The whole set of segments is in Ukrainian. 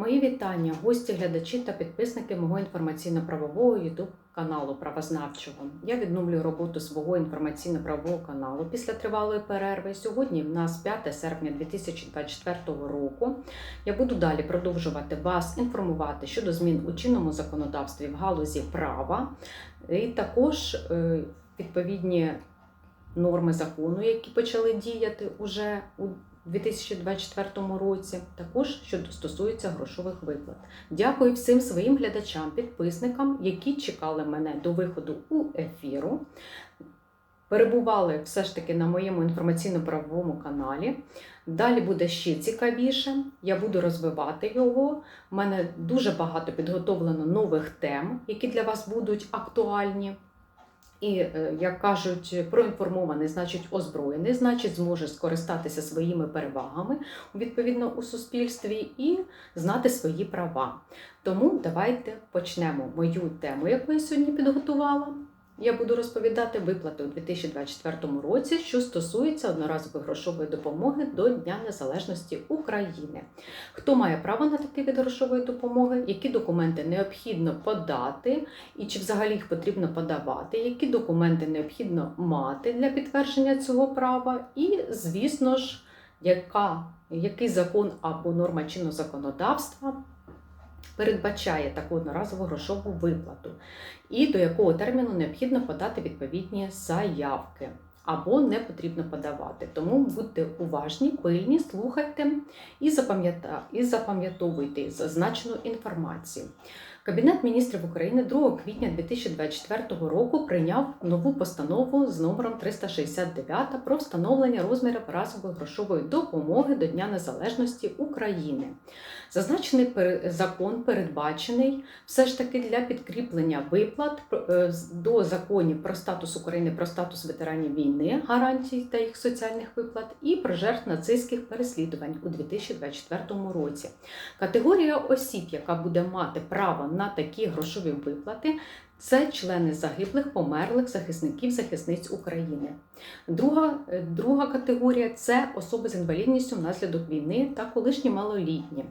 Мої вітання, гості, глядачі та підписники мого інформаційно-правового YouTube каналу Правознавчого. Я відновлюю роботу свого інформаційно-правового каналу після тривалої перерви. Сьогодні в нас 5 серпня 2024 року. Я буду далі продовжувати вас інформувати щодо змін у чинному законодавстві в галузі права, і також е, відповідні норми закону, які почали діяти уже у 2024 році, також що стосується грошових виплат. Дякую всім своїм глядачам, підписникам, які чекали мене до виходу у ефіру. Перебували все ж таки на моєму інформаційно-правовому каналі. Далі буде ще цікавіше. Я буду розвивати його. У мене дуже багато підготовлено нових тем, які для вас будуть актуальні. І, е, як кажуть, проінформований, значить озброєний, значить, зможе скористатися своїми перевагами відповідно у суспільстві і знати свої права. Тому давайте почнемо мою тему, яку я сьогодні підготувала. Я буду розповідати виплати у 2024 році, що стосується одноразової грошової допомоги до Дня Незалежності України. Хто має право на такий вид грошової допомоги, які документи необхідно подати, і чи взагалі їх потрібно подавати, які документи необхідно мати для підтвердження цього права, і, звісно ж, яка, який закон або норма чинного законодавства передбачає таку одноразову грошову виплату, і до якого терміну необхідно подати відповідні заявки. Або не потрібно подавати. Тому будьте уважні, пильні, слухайте і запам'ятовуйте зазначену інформацію. Кабінет міністрів України 2 квітня 2024 року прийняв нову постанову з номером 369 про встановлення розмірів разової грошової допомоги до Дня Незалежності України. Зазначений закон передбачений все ж таки для підкріплення виплат е, до законів про статус України, про статус ветеранів війни, гарантій та їх соціальних виплат і про жертв нацистських переслідувань у 2024 році. Категорія осіб, яка буде мати право на такі грошові виплати, це члени загиблих, померлих захисників, захисниць України. Друга, е, друга категорія це особи з інвалідністю внаслідок війни та колишні малолітні,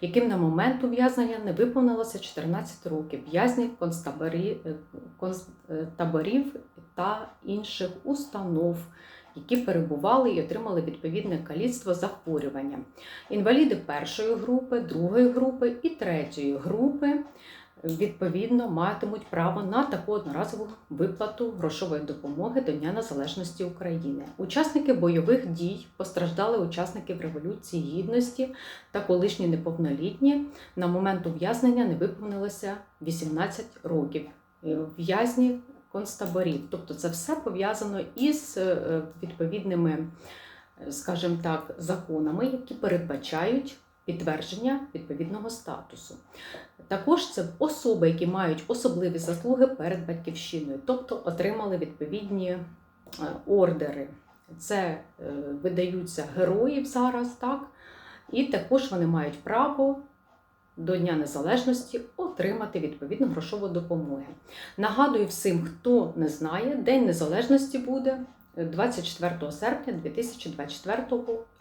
яким на момент ув'язнення не виповнилося 14 років, в'язнів е, концтаборів та інших установ. Які перебували і отримали відповідне каліцтво захворювання. Інваліди першої групи, другої групи і третьої групи відповідно матимуть право на таку одноразову виплату грошової допомоги до Дня Незалежності України. Учасники бойових дій, постраждали учасників Революції Гідності та колишні неповнолітні на момент ув'язнення не виповнилося 18 років. В'язні концтаборів. Тобто це все пов'язано із е, відповідними, е, скажімо так, законами, які передбачають підтвердження відповідного статусу. Також це особи, які мають особливі заслуги перед батьківщиною, тобто отримали відповідні е, ордери. Це видаються героїв зараз, так? І також вони мають право до Дня Незалежності отримати відповідну грошову допомогу. Нагадую всім, хто не знає, День Незалежності буде 24 серпня 2024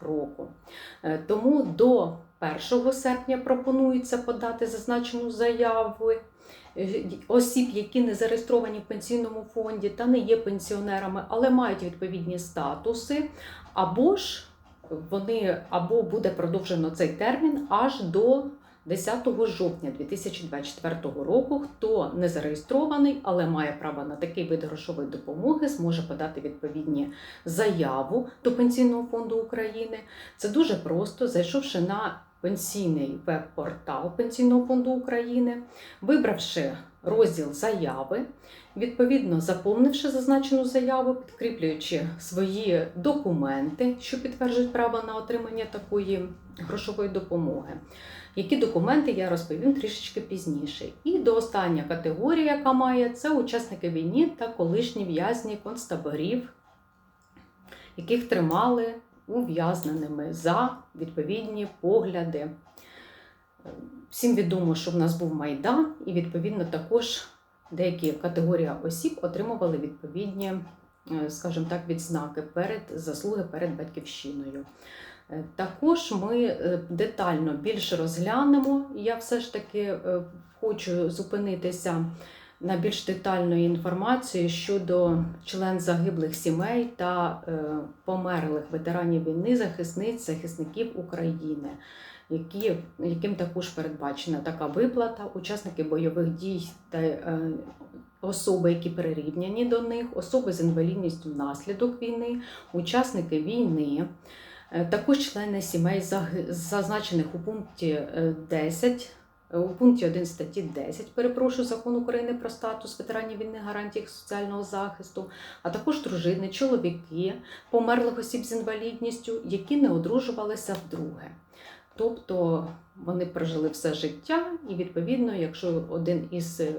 року. Е, Тому до 1 серпня пропонується подати зазначену заяву е, осіб, які не зареєстровані в пенсійному фонді та не є пенсіонерами, але мають відповідні статуси, або ж вони або буде продовжено цей термін аж до 10 жовтня 2024 року. Хто не зареєстрований, але має право на такий вид грошової допомоги, зможе подати відповідні заяву до Пенсійного фонду України. Це дуже просто, зайшовши на пенсійний веб-портал Пенсійного фонду України, вибравши розділ заяви, відповідно заповнивши зазначену заяву, підкріплюючи свої документи, що підтверджують право на отримання такої грошової допомоги. Які документи я розповім трішечки пізніше. І до остання категорія, яка має, це учасники війни та колишні в'язні концтаборів, яких тримали ув'язненими за відповідні погляди. Всім відомо, що в нас був Майдан, і відповідно також деякі категорії осіб отримували відповідні, е, скажімо так, відзнаки перед заслуги перед батьківщиною. Е, Також ми е, детально більше розглянемо. Я все ж таки е, хочу зупинитися на більш детальної інформації щодо член загиблих сімей та померлих ветеранів війни, захисниць, захисників України, які, яким також передбачена така виплата, учасники бойових дій та особи, які перерівняні до них, особи з інвалідністю внаслідок війни, учасники війни. Е, Також члени сімей, зазначених у пункті е, 10, е, у пункті 1 статті 10, перепрошую, закон України про статус ветеранів війни, гарантій соціального захисту, а також дружини, чоловіки, померлих осіб з інвалідністю, які не одружувалися вдруге. Тобто вони прожили все життя, і відповідно, якщо один із е,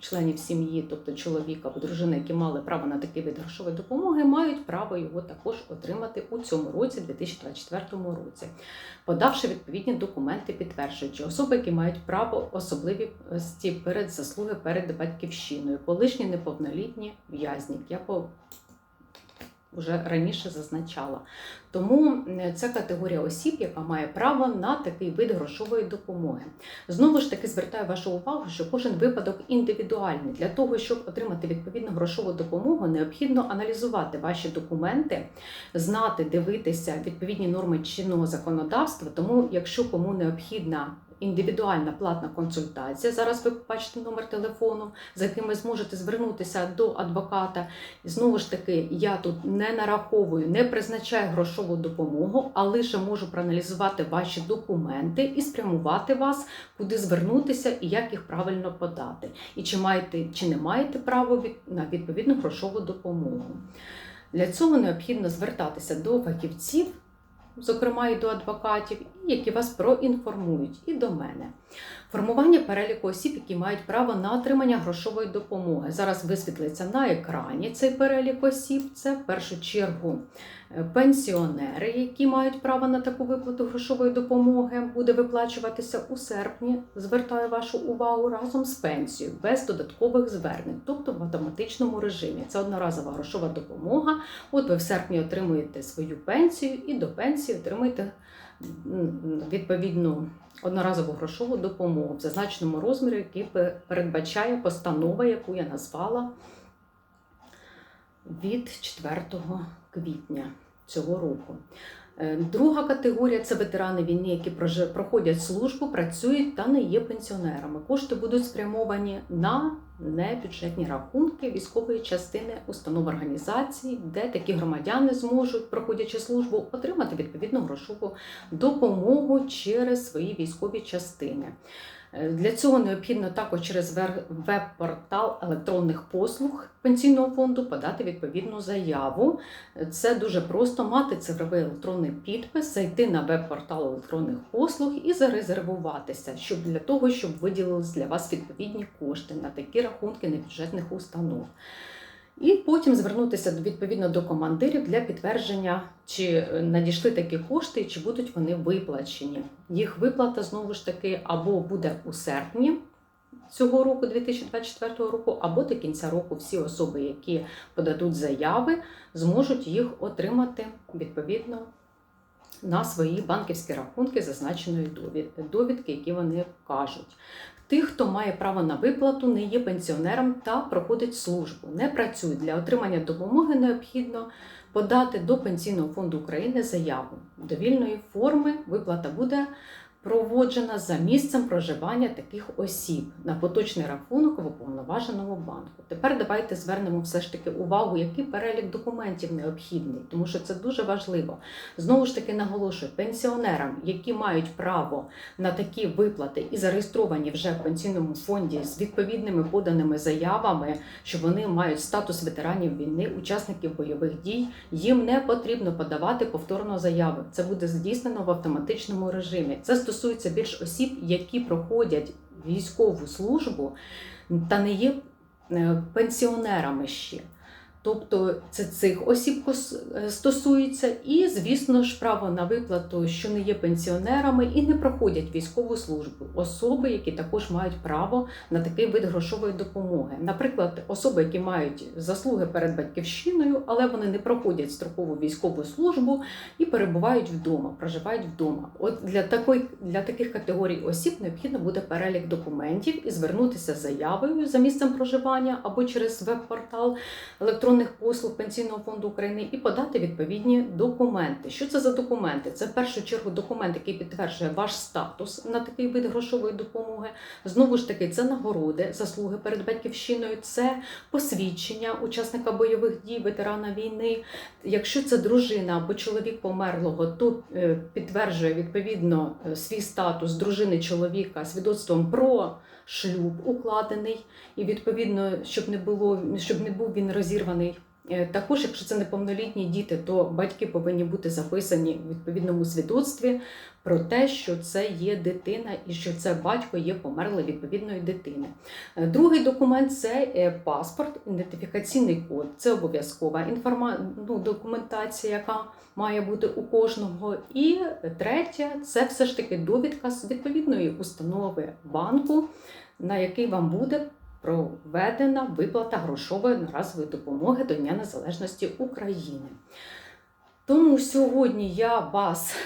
членів сім'ї, тобто чоловік або дружина, які мали право на такий вид грошової допомоги, мають право його також отримати у цьому році, 2024 році, подавши відповідні документи, підтверджуючи особи, які мають право особливості перед заслуги перед батьківщиною, колишні неповнолітні в'язні. Я вже раніше зазначала. Тому це категорія осіб, яка має право на такий вид грошової допомоги. Знову ж таки звертаю вашу увагу, що кожен випадок індивідуальний. Для того, щоб отримати відповідну грошову допомогу, необхідно аналізувати ваші документи, знати, дивитися відповідні норми чинного законодавства. Тому, якщо кому необхідна індивідуальна платна консультація, зараз ви побачите номер телефону, за яким ви зможете звернутися до адвоката. Знову ж таки, я тут не нараховую, не призначаю грошову допомогу, а лише можу проаналізувати ваші документи і спрямувати вас, куди звернутися і як їх правильно подати. І чи маєте чи не маєте право на відповідну грошову допомогу. Для цього необхідно звертатися до фахівців, зокрема і до адвокатів, які вас проінформують, і до мене. Формування переліку осіб, які мають право на отримання грошової допомоги. Зараз висвітлиться на екрані цей перелік осіб. Це в першу чергу пенсіонери, які мають право на таку виплату грошової допомоги, буде виплачуватися у серпні. Звертаю вашу увагу разом з пенсією, без додаткових звернень, тобто в автоматичному режимі. Це одноразова грошова допомога. От ви в серпні отримуєте свою пенсію і до пенсії отримуєте відповідну одноразову грошову допомогу в зазначеному розмірі, який передбачає постанова, яку я назвала від 4 квітня цього року. Е, Друга категорія це ветерани війни, які проходять службу, працюють та не є пенсіонерами. Кошти будуть спрямовані на небюджетні рахунки військової частини установ організацій, де такі громадяни зможуть, проходячи службу, отримати відповідну грошову допомогу через свої військові частини. Е, Для цього необхідно також через веб-портал електронних послуг пенсійного фонду подати відповідну заяву. Це дуже просто мати цифровий електронний підпис, зайти на веб-портал електронних послуг і зарезервуватися, щоб для того, щоб виділились для вас відповідні кошти на такі рахунки небюджетних установ. І потім звернутися відповідно до командирів для підтвердження, чи е, надійшли такі кошти, чи будуть вони виплачені. Їх виплата знову ж таки або буде у серпні цього року, 2024 року, або до кінця року всі особи, які подадуть заяви, зможуть їх отримати відповідно на свої банківські рахунки зазначеної довідки, які вони вкажуть. Тих, хто має право на виплату, не є пенсіонером та проходить службу, не працює для отримання допомоги, необхідно подати до Пенсійного фонду України заяву. довільної форми виплата буде проводжена за місцем проживання таких осіб на поточний рахунок в уповноваженого банку. Тепер давайте звернемо все ж таки увагу, який перелік документів необхідний, тому що це дуже важливо. Знову ж таки наголошую, пенсіонерам, які мають право на такі виплати і зареєстровані вже в пенсійному фонді з відповідними поданими заявами, що вони мають статус ветеранів війни, учасників бойових дій, їм не потрібно подавати повторно заяви. Це буде здійснено в автоматичному режимі. Це стосується більш осіб, які проходять військову службу та не є е, пенсіонерами ще. Тобто це цих осіб е, стосується, і, звісно ж, право на виплату, що не є пенсіонерами і не проходять військову службу. Особи, які також мають право на такий вид грошової допомоги. Наприклад, особи, які мають заслуги перед батьківщиною, але вони не проходять строкову військову службу і перебувають вдома, проживають вдома. От для такої для таких категорій осіб необхідно буде перелік документів і звернутися заявою за місцем проживання або через веб-портал електронних послуг Пенсійного фонду України і подати відповідні документи. Що це за документи? Це в першу чергу документ, який підтверджує ваш статус на такий вид грошової допомоги. Знову ж таки, це нагороди, заслуги перед батьківщиною, це посвідчення учасника бойових дій, ветерана війни. Якщо це дружина або чоловік померлого, то е, підтверджує відповідно е, свій статус дружини чоловіка свідоцтвом про шлюб укладений, і відповідно, щоб не було, щоб не був він розірваний. Е, Також, якщо це неповнолітні діти, то батьки повинні бути записані в відповідному свідоцтві про те, що це є дитина і що це батько є померлий відповідної дитини. Е, Другий документ це е, паспорт, ідентифікаційний код. Це обов'язкова інформа... ну, документація, яка має бути у кожного. І третє це все ж таки довідка з відповідної установи банку, на який вам буде проведена виплата грошової одноразової допомоги до Дня Незалежності України. Тому сьогодні я вас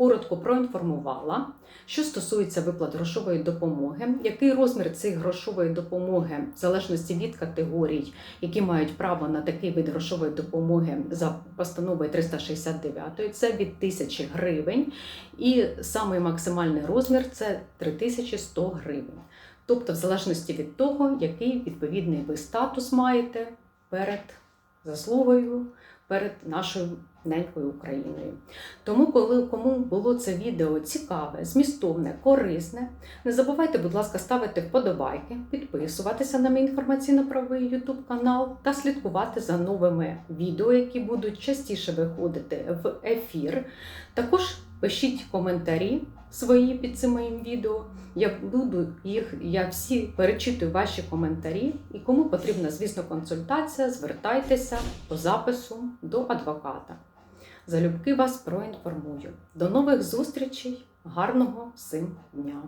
коротко проінформувала, що стосується виплат грошової допомоги, який розмір цієї грошової допомоги, в залежності від категорій, які мають право на такий вид грошової допомоги за постановою 369, це від 1000 гривень, і самий максимальний розмір це 3100 гривень. Тобто, в залежності від того, який відповідний ви статус маєте перед заслугою, перед нашою ненькою Україною. Тому, коли кому було це відео цікаве, змістовне, корисне, не забувайте, будь ласка, ставити вподобайки, підписуватися на мій інформаційно-правовий YouTube канал та слідкувати за новими відео, які будуть частіше виходити в ефір. Також пишіть коментарі свої під цим моїм відео. Я буду їх, я всі перечитую ваші коментарі. І кому потрібна, звісно, консультація, звертайтеся по запису до адвоката. Залюбки вас проінформую. До нових зустрічей, гарного всім дня!